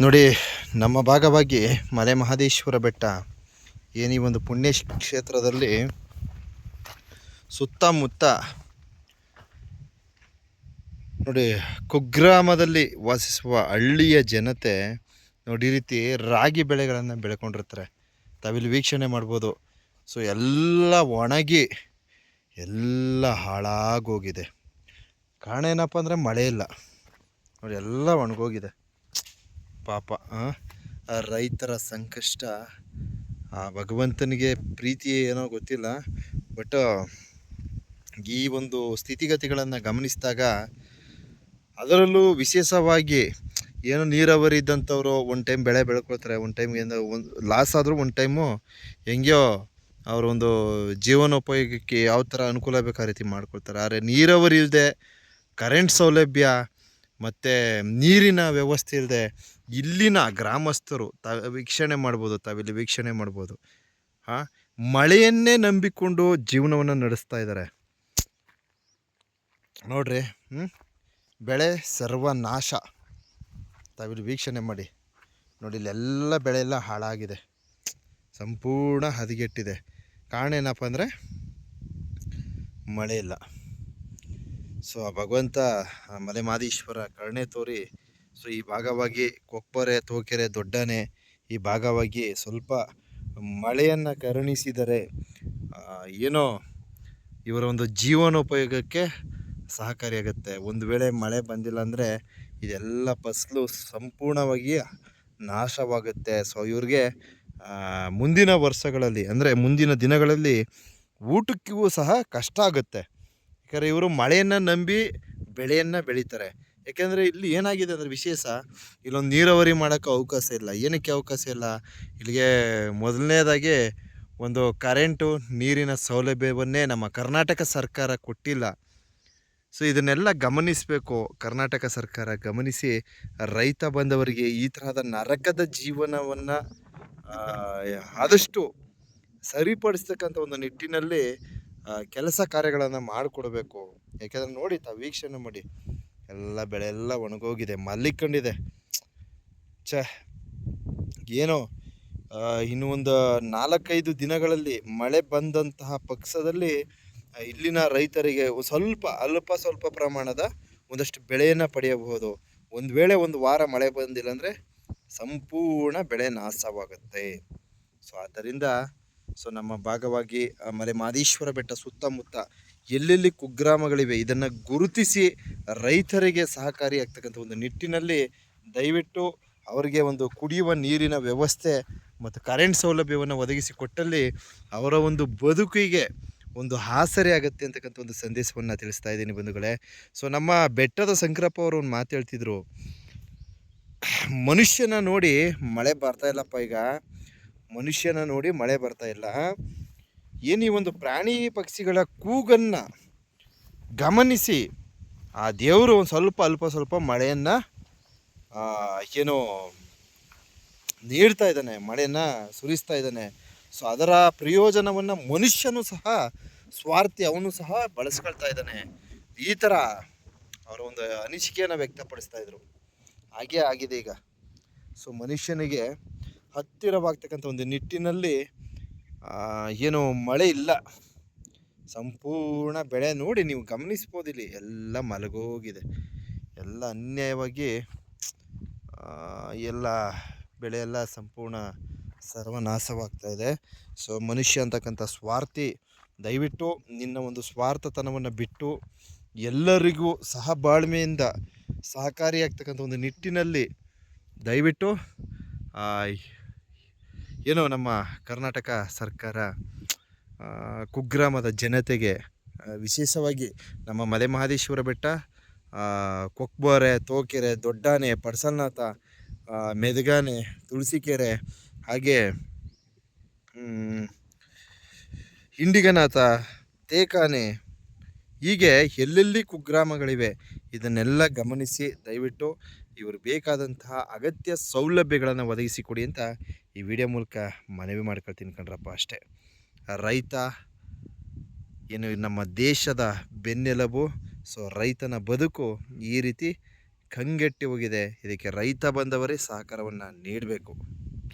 ನೋಡಿ, ನಮ್ಮ ಭಾಗವಾಗಿ ಮಲೆ ಮಹದೇಶ್ವರ ಬೆಟ್ಟ. ಏನೀ ಒಂದು ಪುಣ್ಯ ಕ್ಷೇತ್ರದಲ್ಲಿ ಸುತ್ತಮುತ್ತ ನೋಡಿ, ಕುಗ್ರಾಮದಲ್ಲಿ ವಾಸಿಸುವ ಹಳ್ಳಿಯ ಜನತೆ ನೋಡಿ ರೀತಿ ರಾಗಿ ಬೆಳೆಗಳನ್ನು ಬೆಳ್ಕೊಂಡಿರ್ತಾರೆ. ತಾವಿಲ್ಲಿ ವೀಕ್ಷಣೆ ಮಾಡ್ಬೋದು. ಸೊ ಎಲ್ಲ ಒಣಗಿ ಎಲ್ಲ ಹಾಳಾಗೋಗಿದೆ. ಕಾರಣ ಏನಪ್ಪ ಅಂದರೆ ಮಳೆ ಇಲ್ಲ. ನೋಡಿ, ಎಲ್ಲ ಒಣಗೋಗಿದೆ. ಪಾಪ, ಆ? ರೈತರ ಸಂಕಷ್ಟ, ಆ ಭಗವಂತನಿಗೆ ಪ್ರೀತಿ ಏನೋ ಗೊತ್ತಿಲ್ಲ ಬಟ್ ಈ ಒಂದು ಸ್ಥಿತಿಗತಿಗಳನ್ನು ಗಮನಿಸಿದಾಗ ಅದರಲ್ಲೂ ವಿಶೇಷವಾಗಿ ಏನೋ ನೀರಾವರಿ ಇದ್ದಂಥವ್ರು ಒಂದು ಟೈಮ್ ಬೆಳೆ ಬೆಳ್ಕೊಳ್ತಾರೆ ಒಂದು ಟೈಮ್ ಏನೋ ಒಂದು ಲಾಸ್ ಆದರೂ ಒಂದು ಟೈಮು ಹೆಂಗ್ಯೋ ಅವ್ರ ಒಂದು ಜೀವನೋಪಯೋಗಕ್ಕೆ ಯಾವ ಥರ ಅನುಕೂಲ ಬೇಕು ರೀತಿ ಮಾಡ್ಕೊಳ್ತಾರೆ ಆದರೆ ನೀರಾವರಿ ಇಲ್ಲದೆ ಕರೆಂಟ್ ಸೌಲಭ್ಯ ಮತ್ತು ನೀರಿನ ವ್ಯವಸ್ಥೆ ಇಲ್ಲದೆ ಇಲ್ಲಿನ ಗ್ರಾಮಸ್ಥರು ತ, ವೀಕ್ಷಣೆ ಮಾಡ್ಬೋದು, ತಾವಿಲ್ಲಿ ವೀಕ್ಷಣೆ ಮಾಡ್ಬೋದು. ಹಾಂ, ಮಳೆಯನ್ನೇ ನಂಬಿಕೊಂಡು ಜೀವನವನ್ನು ನಡೆಸ್ತಾ ಇದ್ದಾರೆ ನೋಡ್ರಿ ಹ್ಞೂ ಬೆಳೆ ಸರ್ವನಾಶ. ತಾವಿಲ್ಲಿ ವೀಕ್ಷಣೆ ಮಾಡಿ. ನೋಡಿ, ಇಲ್ಲೆಲ್ಲ ಬೆಳೆ ಎಲ್ಲ ಹಾಳಾಗಿದೆ. ಸಂಪೂರ್ಣ ಹದಗೆಟ್ಟಿದೆ. ಕಾರಣ ಏನಪ್ಪ ಅಂದರೆ, ಮಳೆ ಇಲ್ಲ. ಸೊ, ಆ ಭಗವಂತ ಮಲೆ ಮಾದೇಶ್ವರ ಕರುಣೆ ತೋರಿ ಸೊ, ಈ ಭಾಗವಾಗಿ ಕೊಪ್ಪರೆ ತೋಕೆರೆ ದೊಡ್ಡನೆ ಈ ಭಾಗವಾಗಿ ಸ್ವಲ್ಪ ಮಳೆಯನ್ನು ಕರುಣಿಸಿದರೆ ಏನೋ ಇವರ ಒಂದು ಜೀವನೋಪಯೋಗಕ್ಕೆ ಸಹಕಾರಿಯಾಗುತ್ತೆ. ಒಂದು ವೇಳೆ ಮಳೆ ಬಂದಿಲ್ಲ ಅಂದರೆ ಇದೆಲ್ಲ ಫಸಲು ಸಂಪೂರ್ಣವಾಗಿ ನಾಶವಾಗುತ್ತೆ. ಸೊ, ಇವ್ರಿಗೆ ಮುಂದಿನ ವರ್ಷಗಳಲ್ಲಿ ಅಂದರೆ ಮುಂದಿನ ದಿನಗಳಲ್ಲಿ ಊಟಕ್ಕೂ ಸಹ ಕಷ್ಟ ಆಗುತ್ತೆ. ಯಾಕಂದರೆ ಇವರು ಮಳೆಯನ್ನು ನಂಬಿ ಬೆಳೆಯನ್ನು ಬೆಳೀತಾರೆ. ಯಾಕೆಂದರೆ ಇಲ್ಲಿ ಏನಾಗಿದೆ ಅಂದರೆ ವಿಶೇಷ, ಇಲ್ಲೊಂದು ನೀರಾವರಿ ಮಾಡೋಕ್ಕೆ ಅವಕಾಶ ಇಲ್ಲ. ಏನಕ್ಕೆ ಅವಕಾಶ ಇಲ್ಲ? ಇಲ್ಲಿಗೆ ಮೊದಲನೇದಾಗಿ ಒಂದು ಕರೆಂಟು, ನೀರಿನ ಸೌಲಭ್ಯವನ್ನೇ ನಮ್ಮ ಕರ್ನಾಟಕ ಸರ್ಕಾರ ಕೊಟ್ಟಿಲ್ಲ. ಸೊ, ಇದನ್ನೆಲ್ಲ ಗಮನಿಸಬೇಕು. ಕರ್ನಾಟಕ ಸರ್ಕಾರ ಗಮನಿಸಿ, ರೈತ ಬಂದವರಿಗೆ ಈ ತರಹದ ನರಕದ ಜೀವನವನ್ನು ಆದಷ್ಟು ಸರಿಪಡಿಸ್ತಕ್ಕಂಥ ಒಂದು ನಿಟ್ಟಿನಲ್ಲಿ ಕೆಲಸ ಕಾರ್ಯಗಳನ್ನು ಮಾಡಿಕೊಡ್ಬೇಕು. ಯಾಕೆಂದರೆ ನೋಡಿ ತಾವು ವೀಕ್ಷಣೆ ಮಾಡಿ. ಎಲ್ಲ ಬೆಳೆ ಎಲ್ಲ ಒಣಗೋಗಿದೆ, ಮಲ್ಲಿಕೊಂಡಿದೆ. ಛೇ, ಏನೋ ಇನ್ನು ಒಂದು ನಾಲ್ಕೈದು ದಿನಗಳಲ್ಲಿ ಮಳೆ ಬಂದಂತಹ ಪಕ್ಷದಲ್ಲಿ ಇಲ್ಲಿನ ರೈತರಿಗೆ ಸ್ವಲ್ಪ ಅಲ್ಪ ಸ್ವಲ್ಪ ಪ್ರಮಾಣದ ಒಂದಷ್ಟು ಬೆಳೆಯನ್ನು ಪಡೆಯಬಹುದು. ಒಂದು ವೇಳೆ ಒಂದು ವಾರ ಮಳೆ ಬಂದಿಲ್ಲ ಅಂದರೆ ಸಂಪೂರ್ಣ ಬೆಳೆ ನಾಶವಾಗುತ್ತೆ. ಸೊ, ಆದ್ದರಿಂದ, ಸೊ, ನಮ್ಮ ಭಾಗವಾಗಿ ಮಲೆ ಮಾದೇಶ್ವರ ಬೆಟ್ಟ ಸುತ್ತಮುತ್ತ ಎಲ್ಲೆಲ್ಲಿ ಕುಗ್ರಾಮಗಳಿವೆ ಇದನ್ನು ಗುರುತಿಸಿ ರೈತರಿಗೆ ಸಹಕಾರಿಯಾಗ್ತಕ್ಕಂಥ ಒಂದು ನಿಟ್ಟಿನಲ್ಲಿ ದಯವಿಟ್ಟು ಅವರಿಗೆ ಒಂದು ಕುಡಿಯುವ ನೀರಿನ ವ್ಯವಸ್ಥೆ ಮತ್ತು ಕರೆಂಟ್ ಸೌಲಭ್ಯವನ್ನು ಒದಗಿಸಿಕೊಟ್ಟಲ್ಲಿ ಅವರ ಒಂದು ಬದುಕಿಗೆ ಒಂದು ಆಸರೆ ಆಗುತ್ತೆ ಅಂತಕ್ಕಂಥ ಒಂದು ಸಂದೇಶವನ್ನು ತಿಳಿಸ್ತಾ ಇದ್ದೀನಿ ಬಂಧುಗಳೇ. ಸೊ ನಮ್ಮ ಬೆಟ್ಟದ ಶಂಕರಪ್ಪ ಅವರು ಒಂದು ಮಾತು ಹೇಳ್ತಿದ್ರು. ಮನುಷ್ಯನ ನೋಡಿ ಮಳೆ ಬರ್ತಾ ಇಲ್ಲಪ್ಪ ಈಗ. ಮನುಷ್ಯನ ನೋಡಿ ಮಳೆ ಬರ್ತಾ ಇಲ್ಲ. ಏನು ಈ ಒಂದು ಪ್ರಾಣಿ ಪಕ್ಷಿಗಳ ಕೂಗನ್ನು ಗಮನಿಸಿ, ಆ ದೇವರು ಒಂದು ಸ್ವಲ್ಪ ಅಲ್ಪ ಸ್ವಲ್ಪ ಮಳೆಯನ್ನು ಏನೋ ನೀಡ್ತಾ ಇದ್ದಾನೆ, ಮಳೆಯನ್ನು ಸುರಿಸ್ತಾ ಇದ್ದಾನೆ. ಸೊ ಅದರ ಪ್ರಯೋಜನವನ್ನು ಮನುಷ್ಯನು ಸಹ, ಸ್ವಾರ್ಥಿ ಅವನು ಸಹ ಬಳಸ್ಕೊಳ್ತಾ ಇದ್ದಾನೆ. ಈ ಥರ ಅವರ ಒಂದು ಅನಿಸಿಕೆಯನ್ನು ವ್ಯಕ್ತಪಡಿಸ್ತಾ ಇದ್ರು. ಹಾಗೇ ಆಗಿದೆ ಈಗ. ಸೊ ಮನುಷ್ಯನಿಗೆ ಹತ್ತಿರವಾಗ್ತಕ್ಕಂಥ ಒಂದು ನಿಟ್ಟಿನಲ್ಲಿ ಏನು ಮಳೆ ಇಲ್ಲ. ಸಂಪೂರ್ಣ ಬೆಳೆ ನೋಡಿ ನೀವು ಗಮನಿಸ್ಬೋದಿಲ್ಲಿ, ಎಲ್ಲ ಮಲಗೋಗಿದೆ. ಎಲ್ಲ ಅನ್ಯಾಯವಾಗಿ ಎಲ್ಲ ಬೆಳೆ ಎಲ್ಲ ಸಂಪೂರ್ಣ ಸರ್ವನಾಶವಾಗ್ತಾ ಇದೆ. ಸೊ, ಮನುಷ್ಯ ಅಂತಕ್ಕಂಥ ಸ್ವಾರ್ಥಿ, ದಯವಿಟ್ಟು ನಿನ್ನ ಒಂದು ಸ್ವಾರ್ಥತನವನ್ನು ಬಿಟ್ಟು ಎಲ್ಲರಿಗೂ ಸಹಬಾಳ್ಮೆಯಿಂದ ಸಹಕಾರಿಯಾಗ್ತಕ್ಕಂಥ ಒಂದು ನಿಟ್ಟಿನಲ್ಲಿ ದಯವಿಟ್ಟು ಏನೋ ನಮ್ಮ ಕರ್ನಾಟಕ ಸರ್ಕಾರ ಕುಗ್ರಾಮದ ಜನತೆಗೆ ವಿಶೇಷವಾಗಿ ನಮ್ಮ ಮಲೆ ಮಹದೇಶ್ವರ ಬೆಟ್ಟ ಕೊಕ್ಬೋರೆ, ತೋಕೆರೆ, ದೊಡ್ಡಾನೆ, ಪಡ್ಸಲ್ನಾಥ ಮೆದಗಾನೆ, ತುಳಸಿಕೆರೆ, ಹಾಗೆ ಇಂಡಿಗನಾಥ, ತೇಕಾನೆ, ಹೀಗೆ ಎಲ್ಲೆಲ್ಲಿ ಕುಗ್ರಾಮಗಳಿವೆ ಇದನ್ನೆಲ್ಲ ಗಮನಿಸಿ, ದಯವಿಟ್ಟು ಇವರು ಬೇಕಾದಂತಹ ಅಗತ್ಯ ಸೌಲಭ್ಯಗಳನ್ನು ಒದಗಿಸಿಕೊಡಿ ಅಂತ ಈ ವಿಡಿಯೋ ಮೂಲಕ ಮನವಿ ಮಾಡ್ಕೊಳ್ತೀನಿ ಕಣ್ರಪ್ಪ ಅಷ್ಟೇ. ರೈತ ಏನು ನಮ್ಮ ದೇಶದ ಬೆನ್ನೆಲುಬು, ಸೊ ರೈತನ ಬದುಕು ಈ ರೀತಿ ಕಂಗೆಟ್ಟಿ ಹೋಗಿದೆ. ಇದಕ್ಕೆ ರೈತ ಬಂದವರೇ ಸಹಕಾರವನ್ನು ನೀಡಬೇಕು.